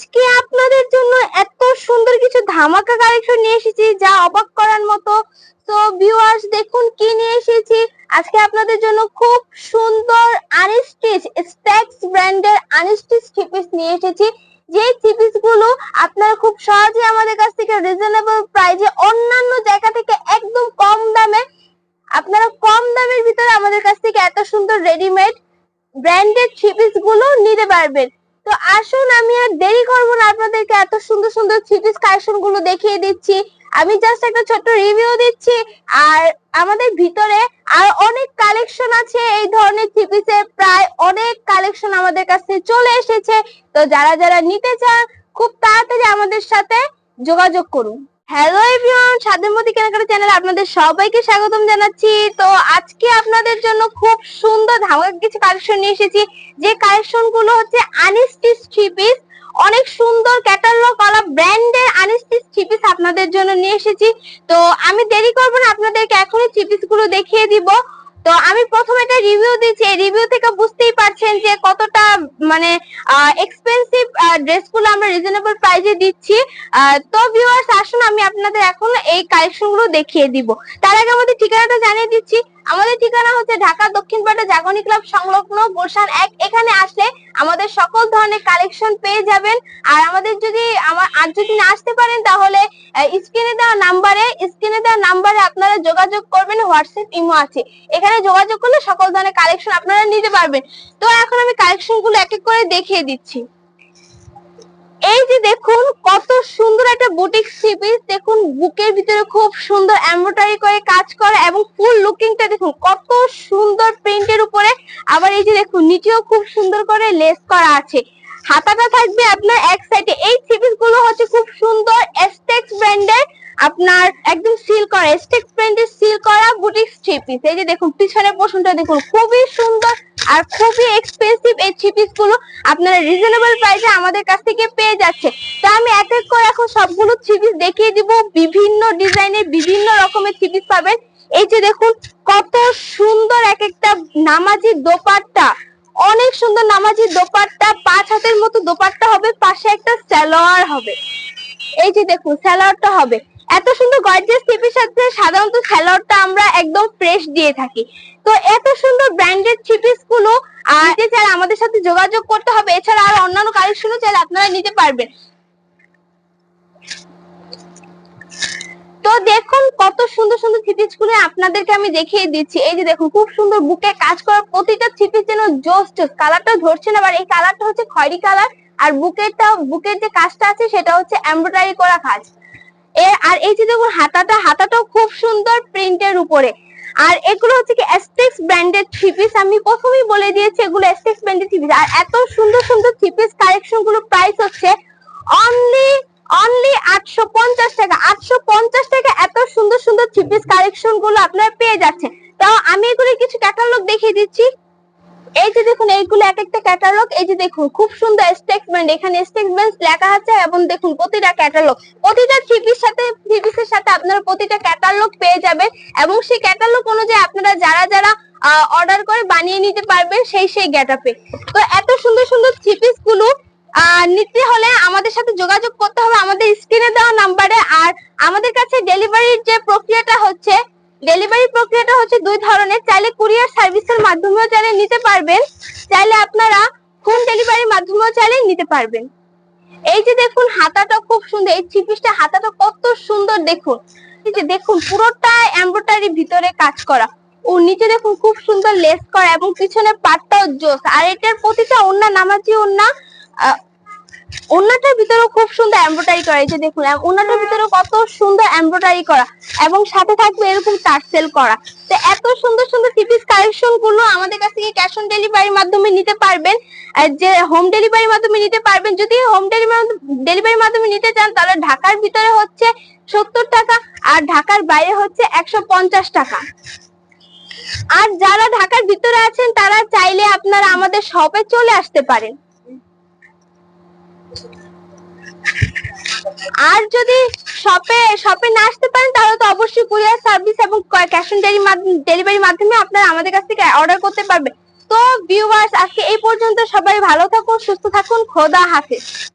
আজকে আপনাদের জন্য এত সুন্দর কিছু ধামাকা কালেকশন নিয়ে এসেছি যা অবাক করার মতো। তো ভিউয়ার্স দেখুন কি নিয়ে এসেছি। আজকে আপনাদের জন্য খুব সুন্দর আনস্টিচ স্ট্যাক্স ব্র্যান্ডের আনস্টিচ থ্রিপিস নিয়ে এসেছি। যে থ্রিপিসগুলো আপনারা খুব সহজে আমাদের কাছ থেকে রিজনেবল প্রাইজে অন্যান্য জায়গা থেকে একদম কম দামে, আপনারা কম দামের ভিতরে আমাদের কাছ থেকে এত সুন্দর রেডিমেড ব্র্যান্ডেড থ্রি পিসগুলো নিতে পারবেন। তো আসুন, আমি আর দেরি করব না। আপনাদেরকে এত সুন্দর সুন্দর থ্রি পিস কালেকশনগুলো দেখিয়ে দিচ্ছি। আমি জাস্ট একটা ছোট্ট রিভিউ দিচ্ছি। আর আমাদের ভিতরে আর অনেক কালেকশন আছে। এই ধরনের থ্রি পিসের প্রায় অনেক কালেকশন আমাদের কাছে চলে এসেছে। তো যারা যারা নিতে চান, খুব তাড়াতাড়ি আমাদের সাথে যোগাযোগ করুন। হ্যালো এভরিওয়ান স্বাদের মধ্যে কেনাকাটা চ্যানেলে আপনাদের সবাইকে স্বাগতম জানাচ্ছি। তো আজকে আপনাদের জন্য খুব সুন্দর ধামাকা কিছু কালেকশন নিয়ে এসেছি, যে কালেকশনগুলো হচ্ছে আনস্টিচ থ্রি পিস অনেক সুন্দর ক্যাটালগ ওয়ালা ব্র্যান্ডের আনস্টিচ থ্রি পিস আপনাদের জন্য নিয়ে এসেছি। তো আমি দেরি করব না, আপনাদেরকে এখনই থ্রি গুলো দেখিয়ে দিব। তো আমি প্রথমে একটা রিভিউ দিচ্ছি। রিভিউ থেকে বুঝতেই পারছেন যে কতটা মানে এক্সপেন্সিভ ড্রেসগুলো আমরা রিজনেবল প্রাইজে দিচ্ছি। তো ভিউয়ার্স আসুন আমি আপনাদের এখন এই কালেকশনগুলো দেখিয়ে দিব। তার আগে আমাদের ঠিকানাটা জানিয়ে দিচ্ছি। আমাদের ঠিকানা হচ্ছে ঢাকা দক্ষিণ পাড়া জাগরণী ক্লাব সংলগ্ন গুলশান এক। এখানে আসলে আমাদের সকল ধরনের কালেকশন পেয়ে যাবেন। আর আমাদের যদি আমার, আর যদি না আসতে পারেন, তাহলে স্ক্রিনে দেওয়া নাম্বারে, স্ক্রিনে দেওয়া নাম্বারে আপনারা যোগাযোগ করবেন। হোয়াটসঅ্যাপ ইমো আছে। এখানে যোগাযোগ করলে সকল ধরনের কালেকশন আপনারা নিতে পারবেন। তো এখন আমি কালেকশনগুলো এক এক করে দেখিয়ে দিচ্ছি। এই যে দেখুন, কত সুন্দর একটা বুটিক থ্রি পিস দেখুন, বুকের ভিতরে খুব সুন্দর এমব্রয়ডারি করে কাজ করা এবং ফুল লুকিংটা দেখুন, কত সুন্দর প্রিন্টের উপরে। আবার এই যে দেখুন, নিচেও খুব সুন্দর করে লেস করা আছে। হাতাটা থাকবে আপনার এক সাইডে এই থ্রি পিসগুলো হচ্ছে খুব সুন্দর এস্টেক্স ব্র্যান্ডের আপনার একদম সিল করা এস্টেক্স ব্র্যান্ডের সিল করা বুটিক থ্রি পিস এই যে দেখুন, পিছনের পোর্শনটা দেখুন, খুবই সুন্দর আর খুবই এক্সপেন্সিভ এই থ্রি পিসগুলো আপনারা রিজনেবল প্রাইসে আমাদের কাছ থেকে পেয়ে যাচ্ছে। তো আমি এক এক করে এখন সবগুলো থ্রি পিস দেখিয়ে দিব। বিভিন্ন ডিজাইনের বিভিন্ন রকমের থ্রি পিস পাবেন। এই যে দেখুন, কত সুন্দর এক একটা নামাজি দোপাট্টা। অনেক সুন্দর নামাজি দোপাট্টা। পাঁচ হাতের মতো দোপাট্টা হবে, পাশে একটা স্যালোয়ার হবে। এই যে দেখুন স্যালোয়ারটা হবে। এত সুন্দর গর্জিয়াস থ্রিপির সাথে সাধারণত স্যালোয়ারটা আমরা একদম ফ্রেশ দিয়ে থাকি। তো এত সুন্দর ব্র্যান্ডেড থ্রিপিসগুলো নিতে চাইলে আমাদের সাথে যোগাযোগ করতে হবে। এছাড়া আর অন্যান্য কালেকশনও চাইলে আপনারা নিতে পারবেন। তো দেখুন কত সুন্দর সুন্দর থ্রিপিসগুলো আপনাদেরকে আমি দেখিয়ে দিচ্ছি। এই যে দেখুন, খুব সুন্দর বুকে কাজ করা প্রতিটা থ্রিপিস যেন জোস জোস কালারটা ধরছে না আর এই কালারটা হচ্ছে খয়েরি কালার আর বুকেরটা বুকের যে কাজটা আছে সেটা হচ্ছে এমব্রয়ডারি করা কাজ। আর এই যে দেখুন, হাতাটা, হাতাটাও খুব সুন্দর প্রিন্টের উপরে। আর এগুলো হচ্ছে কি এস্টেক্স ব্র্যান্ডেড থ্রি পিস আমি প্রথমেই বলে দিয়েছি, এগুলো এস্টেক্স ব্র্যান্ডেড থ্রি পিস আর এত সুন্দর সুন্দর থ্রি পিস কালেকশনগুলো প্রাইস হচ্ছে অনলি অনলি আটশো পঞ্চাশ টাকা। আটশো পঞ্চাশ টাকা এত সুন্দর সুন্দর থ্রি পিস কালেকশনগুলো আপনারা পেয়ে যাচ্ছেন। তাও আমি এগুলো কিছু ক্যাটালগ দেখিয়ে দিচ্ছি। এই যে দেখুন, এইগুলো এক একটা ক্যাটালগ এই যে দেখুন, খুব সুন্দর স্টেটমেন্ট এখানে স্টেটমেন্ট লেখা আছে এবং দেখুন, প্রতিটা ক্যাটালগ প্রতিটা থ্রি পিস সাথে থ্রি পিসের সাথে আপনারা প্রতিটা ক্যাটালগ পেয়ে যাবেন এবং সেই ক্যাটালগ অনুযায়ী আপনারা যারা যারা অর্ডার করে বানিয়ে নিতে পারবেন, সেই সেই গেটআপে তো এত সুন্দর সুন্দর থ্রি পিসগুলো নিতে হলে আমাদের সাথে যোগাযোগ করতে হবে। আমাদের স্ক্রিনে দেওয়া নাম্বারে আর আমাদের কাছে ডেলিভারির যে প্রক্রিয়াটা হচ্ছে ডেলিভারি প্রক্রিয়াটা হচ্ছে দুই ধরনের। চাইলে কুরিয়ার সার্ভিসের মাধ্যমেও চাইলে নিতে পারবেন। চাইলে আপনারা হোম ডেলিভারির মাধ্যমেও চাইলে নিতে পারবেন। এই যে দেখুন, হাতাটা খুব সুন্দর। এই থ্রি পিসটা হাতাটা কত সুন্দর দেখুন। এই যে দেখুন, পুরোটা এমব্রয়ডারি ভিতরে কাজ করা। ও নিচে দেখুন, খুব সুন্দর লেস করা এবং পিছনে পাটটাও জোস। আর এটার প্রতিটা ওন্না নামাজি ওন্না আহ, ওন্নাটার ভিতরেও খুব সুন্দর এমব্রয়ডারি করা এই যে দেখুন এম- ভিতরেও কত সুন্দর এমব্রয়ডারি করা এবং সাথে থাকবে এরকম টার্সেল করা। তো এত সুন্দর সুন্দর টিপিস কালেকশনগুলো আমাদের কাছ থেকে ক্যাশ অন ডেলিভারির মাধ্যমে নিতে পারবেন। যে হোম ডেলিভারির মাধ্যমে নিতে পারবেন যদি হোম ডেলিভারি ডেলিভারির মাধ্যমে নিতে চান তাহলে ঢাকার ভিতরে হচ্ছে সত্তর টাকা আর ঢাকার বাইরে হচ্ছে একশো পঞ্চাশ টাকা। আর যারা ঢাকার ভিতরে আছেন তারা চাইলে আপনারা আমাদের শপে চলে আসতে পারেন। আর যদি শপে শপে না আসতে পারেন, তাহলে তো অবশ্যই কুরিয়ার সার্ভিস এবং ক্যাশ অন ডেলিভারির মাধ্যমে আপনারা আমাদের কাছ থেকে অর্ডার করতে পারবেন। তো ভিউয়ার্স আজকে এই পর্যন্ত সবাই ভালো থাকুন, সুস্থ থাকুন, খোদা হাফেজ।